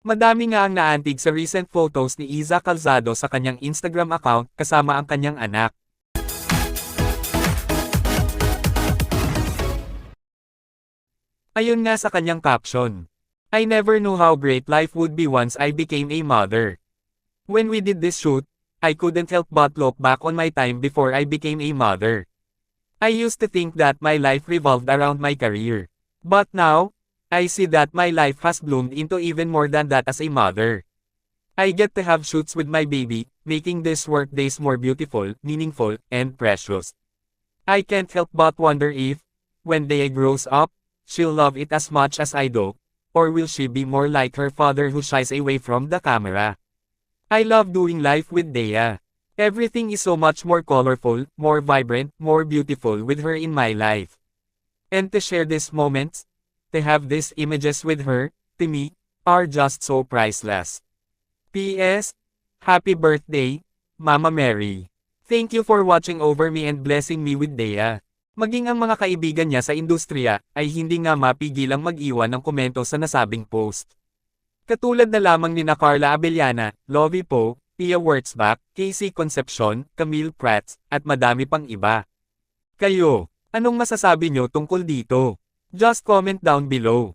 Madami nga ang naantig sa recent photos ni Iza Calzado sa kanyang Instagram account kasama ang kanyang anak. Ayon nga sa kanyang caption. I never knew how great life would be once I became a mother. When we did this shoot, I couldn't help but look back on my time before I became a mother. I used to think that my life revolved around my career. But now, I see that my life has bloomed into even more than that as a mother. I get to have shoots with my baby, making these work days more beautiful, meaningful, and precious. I can't help but wonder if, when Dea grows up, she'll love it as much as I do, or will she be more like her father who shies away from the camera? I love doing life with Dea. Everything is so much more colorful, more vibrant, more beautiful with her in my life. And to share these moments, to have these images with her, to me, are just so priceless. P.S. Happy birthday, Mama Mary. Thank you for watching over me and blessing me with Dea. Maging ang mga kaibigan niya sa industriya ay hindi nga mapigilang mag-iwan ng komento sa nasabing post. Katulad na lamang ni na Carla Abellana, Lovie Poe, Pia Wurtzbach, Casey Concepcion, Camille Prats, at madami pang iba. Kayo, anong masasabi nyo tungkol dito? Just comment down below.